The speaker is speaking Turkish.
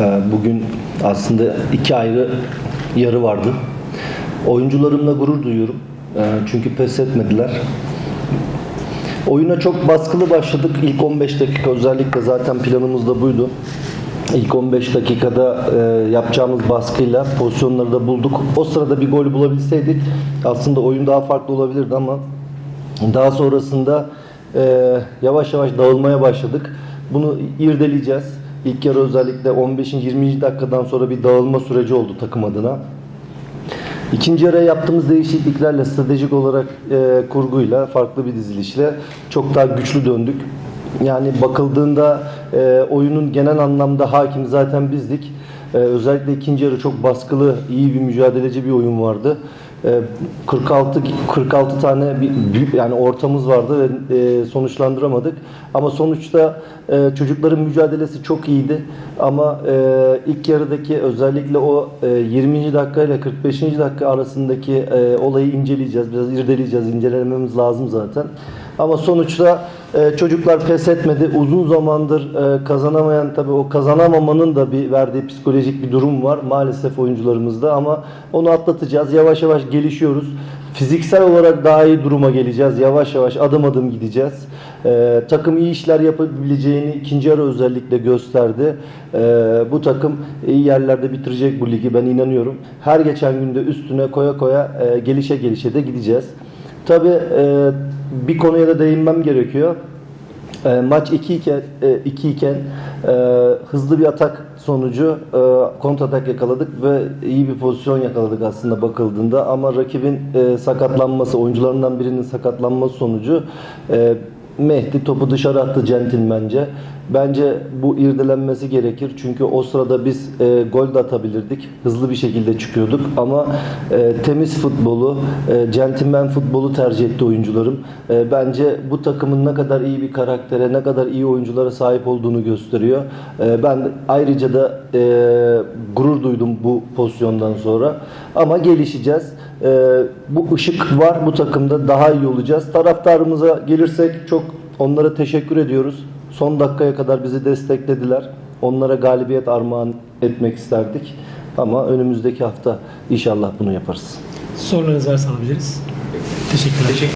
Ee, Bugün aslında iki ayrı yarı vardı. Oyuncularımla gurur duyuyorum. Ee, Çünkü pes etmediler. Oyuna çok baskılı başladık. İlk 15 dakika özellikle zaten planımız da buydu. İlk 15 dakikada e, yapacağımız baskıyla pozisyonları da bulduk. O sırada bir gol bulabilseydik aslında oyun daha farklı olabilirdi ama daha sonrasında e, yavaş yavaş dağılmaya başladık. Bunu irdeleyeceğiz. İlk yarı özellikle 15. 20. dakikadan sonra bir dağılma süreci oldu takım adına. İkinci yarıya yaptığımız değişikliklerle, stratejik olarak e, kurguyla, farklı bir dizilişle çok daha güçlü döndük. Yani bakıldığında e, oyunun genel anlamda hakim zaten bizdik. E, özellikle ikinci yarı çok baskılı, iyi bir mücadeleci bir oyun vardı. E, 46 46 tane büyük yani ortamız vardı ve e, sonuçlandıramadık. Ama sonuçta e, çocukların mücadelesi çok iyiydi. Ama ilk yarıdaki özellikle o e, 20. dakika ile 45. dakika arasındaki olayı inceleyeceğiz. Biraz irdeleyeceğiz. incelememiz lazım zaten. Ama sonuçta e, çocuklar pes etmedi. Uzun zamandır e, kazanamayan tabii o kazanamamanın da bir verdiği psikolojik bir durum var maalesef oyuncularımızda ama onu atlatacağız. Yavaş yavaş gelişiyoruz. Fiziksel olarak daha iyi duruma geleceğiz. Yavaş yavaş adım adım gideceğiz. E, takım iyi işler yapabileceğini ikinci yarı özellikle gösterdi. E, bu takım iyi yerlerde bitirecek bu ligi ben inanıyorum. Her geçen günde üstüne koya koya e, gelişe gelişe de gideceğiz. Tabii e, bir konuya da değinmem gerekiyor. E, maç 2 iken, 2 iken e, hızlı bir atak sonucu e, kontratak yakaladık ve iyi bir pozisyon yakaladık aslında bakıldığında ama rakibin e, sakatlanması, oyuncularından birinin sakatlanması sonucu e, Mehdi topu dışarı attı centilmence. Bence bu irdelenmesi gerekir. Çünkü o sırada biz e, gol de atabilirdik. Hızlı bir şekilde çıkıyorduk. Ama e, temiz futbolu, e, centilmen futbolu tercih etti oyuncularım. E, bence bu takımın ne kadar iyi bir karaktere, ne kadar iyi oyunculara sahip olduğunu gösteriyor. E, ben ayrıca da e, gurur duydum bu pozisyondan sonra. Ama gelişeceğiz. E, bu ışık var bu takımda. Daha iyi olacağız. Taraftarımıza gelirsek çok onlara teşekkür ediyoruz. Son dakikaya kadar bizi desteklediler. Onlara galibiyet armağan etmek isterdik. Ama önümüzdeki hafta inşallah bunu yaparız. Sorularınızı varsa alabiliriz. Teşekkürler.